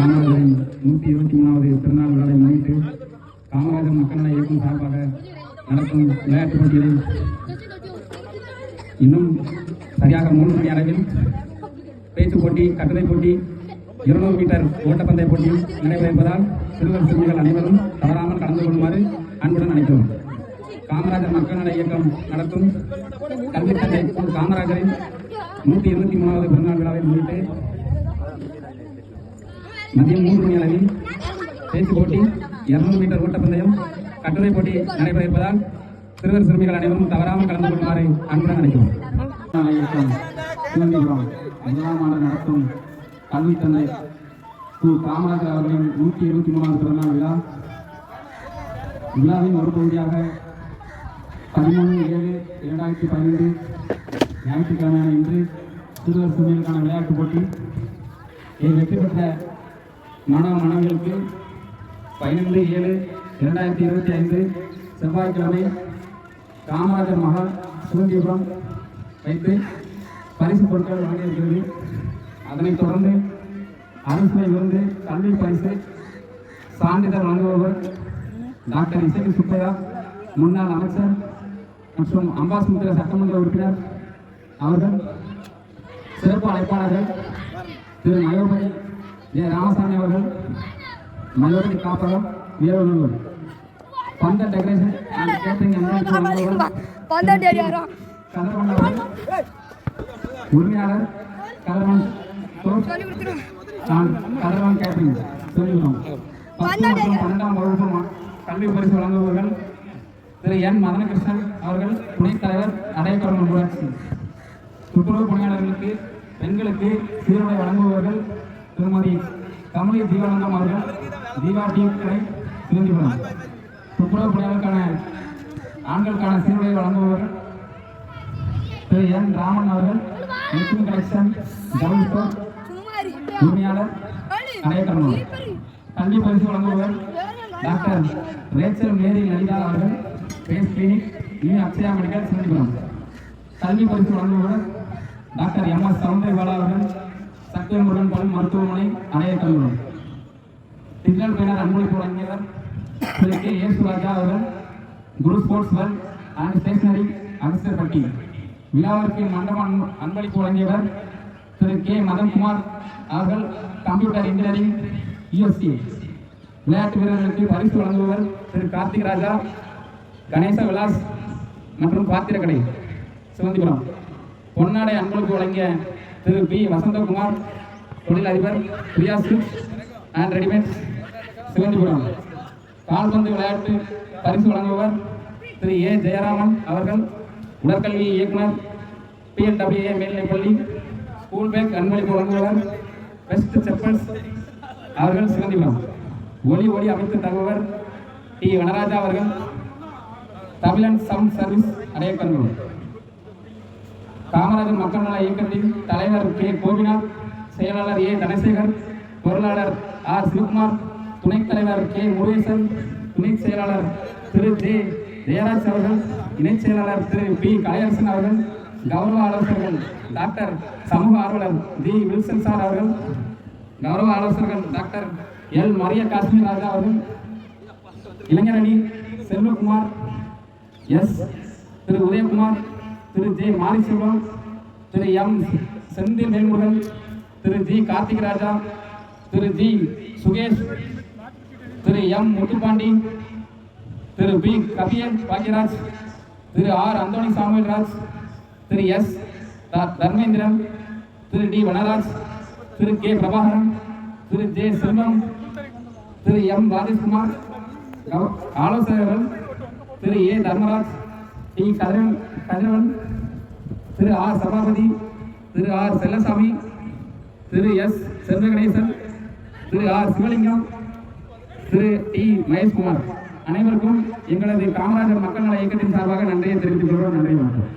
காமராஜரின் நூற்றி இருபத்தி மூணாவது பிறந்தநாள் விழாவை முன்னிட்டு காமராஜர் மக்கள் இயக்கம் சார்பாக நடத்தும் விளையாட்டுப் போட்டிகளில் இன்னும் சரியாக மூன்று மணி அளவில் பேச்சுப் போட்டி கட்டுரை போட்டி இருநூறு மீட்டர் ஓட்டப்பந்தய போட்டியும் நடைபெறுவதால் இருப்பதால் சிறுவர் சிறுமிகள் அனைவரும் தவறாமல் கலந்து கொள்ளுமாறு அன்புடன் அழைக்கிறோம் காமராஜர் மக்கள் நல இயக்கம் நடத்தும் கல்வி தந்தை காமராஜரின் நூற்றி இருபத்தி மூணாவது பிறந்தநாள் விழாவை முன்னிட்டு மதியம் மூன்று மணி அளவில் பேச்சு போட்டி இருநூறு மீட்டர் ஓட்டப்பந்தயம் கட்டுரை போட்டி நடைபெற இருப்பதால் சிறுவர் சிறுமிகள் அனைவரும் தவறாமல் கலந்து கொள்ளுமாறு அன்புடன் நினைக்கிறோம் முதலாம் ஆண்டு நடத்தும் கல்வி தந்தை கு. காமராஜர் அவர்களின் நூற்றி இருபத்தி மூணாவது பிறந்தநாள் விழா. விழாவின் ஒரு பகுதியாக பதிமூணு ஏழு இரண்டாயிரத்தி பதினெட்டு ஞாயிற்றுக்கிழமையான இன்று சிறுவர் சிறுமிகளுக்கான விளையாட்டுப் போட்டி. இதில் வெற்றி பெற்ற மாணவ மாணவிகளுக்கு பதினைந்து ஏழு இரண்டாயிரத்தி இருபத்தி ஐந்து செவ்வாய்க்கிழமை காமராஜர் மகள் சூரியபுரம் வைத்து பரிசு பொருட்கள் வழங்கியிருக்கிறது அதனைத் தொடர்ந்து அரசு விருந்து கல்வி பரிசு சான்றிதழ் வழங்குபவர் டாக்டர் இசை சுப்பையா முன்னாள் அமைச்சர் மற்றும் அம்பாஸ்முத்திர சட்டமன்ற உறுப்பினர் அவர்கள் சிறப்பு அழைப்பாளர்கள் திரு மயோபதி ஜெய ராமசாமி அவர்கள் மயோபதி காப்பகம் வீரநல்லூர் பந்த டெக்கரேஷன் அண்ட் கேட்டரிங் உரிமையாளர் நான் கதிரவன் கேட்டரிங் மற்றும் பன்னெண்டாம் வகுப்பு கல்வி பரிசு வழங்குபவர்கள் திரு என் மதனகிருஷ்ணன் அவர்கள் துணைத் தலைவர் அடையக்கரம் ஊராட்சி துப்புரவு பணியாளர்களுக்கு பெண்களுக்கு சீருடை வழங்குபவர்கள் திருமதி கமலி தீவானந்தம் அவர்கள் தீவா டி கடை திருந்திபுரம் துப்புரவு பணியாளருக்கான ஆண்களுக்கான சீருடை வழங்குபவர் திரு என் ராமன் அவர்கள் லட்சுமி கலெக்ஷன் ஜவுளி ஸ்டோர் உரிமையாளர் அடையக்கரம் கல்வி பரிசு வழங்குபவர் டாக்டர் ரேச்சல் மேரி லலிதா அவர்கள் face clinic new Akshaya medical Sivanipuram கல்வி பரிசு வழங்குபவர் டாக்டர் எம் எஸ் சௌந்தர்பாலா அவர்கள் சத்தியமுருகன் பல் மருத்துவமனை அடையக்கல்புரம் திங்கள் பேனர் அன்பளிப்பு வழங்கியவர் திரு கே. ஏசுராஜா அவர்கள் Guru sports Vel and stationery Agastharpatti விழாவிற்கு மண்டபம் அன்பளிப்பு வழங்கியவர் திரு கே. மதன்குமார் அவர்கள் கம்ப்யூட்டர் இன்ஜினியரிங் யூஎஸ்டி விளையாட்டு வீரர்களுக்கு பரிசு வழங்குபவர் திரு கார்த்திக் ராஜா கணேச விலாஸ் மற்றும் பாத்திரக்கடை சிவந்திபுரம். பொன்னாடை அன்பளிப்பு வழங்கிய திரு பி வசந்தகுமார் தொழிலதிபர் Priya silks and readymade Sivanthipuram கால்பந்து விளையாட்டு பரிசு வழங்குபவர் திரு ஏ. ஜெயராமன் அவர்கள் உடற்கல்வி இயக்குனர் பிஎன்டபிள்யூஏ மேல்நிலைப்பள்ளி ஸ்கூல் பேக் அன்பளிப்பு வழங்குபவர் பெஸ்ட் செப்பல்ஸ் அவர்கள் சிவந்திபுரம் ஒளி ஒளி அமைத்து தருபவர் டி. வனராஜா அவர்கள் தமிழன் சவுண்ட் சர்வீஸ் அடையக்கந்தூர் காமராஜர் மக்கள் நல இயக்கத்தின் தலைவர் கே. கோபிநாத் செயலாளர் ஏ. தனசேகர் பொருளாளர் ஆர். சிவகுமார் துணைத் தலைவர் கே. முருகேசன் துணை செயலாளர் திரு. ஜே. ஜெயராஜ் அவர்கள் இணைச் செயலாளர் திரு. பி. கலையரசன் அவர்கள் கௌரவ ஆலோசகர்கள் டாக்டர் சமூக ஆர்வலர் டி. வில்சன் சார் அவர்கள் கௌரவ ஆலோசகர்கள் டாக்டர் எல். மரிய காஷ்மீர் ராஜா அவர்கள் இளைஞரணி Selvakumar S. Thiru. Udhayakumar Thiru. J. Mariselvam Thiru M. Senthil Velmurugan Thiru G. Karthik Raja Thiru G. Sukesh Thiru M. Muthupandi Thiru P. Kabiyan Bhagyaraj Thiru R. Anthony Samuelraj Thiru S. Dharmendran Thiru T. Vanaraj Thiru K. Prabhakaran Thiru J. Selvam Thiru M. Rajeshkumar ஆலோசகர்கள் Thiru A. Dharmaraj T. Kathiravan Kathiravan Thiru R Sabapathy Thiru R Sellasamy Thiru S Selvaganesan Thiru R Sivalingam Thiru T Maheshkumar. அனைவருக்கும் எங்களது காமராஜர் மக்கள் நல இயக்கத்தின் சார்பாக நன்றியை தெரிவித்துக் கொள்கிறோம். நன்றி வணக்கம்.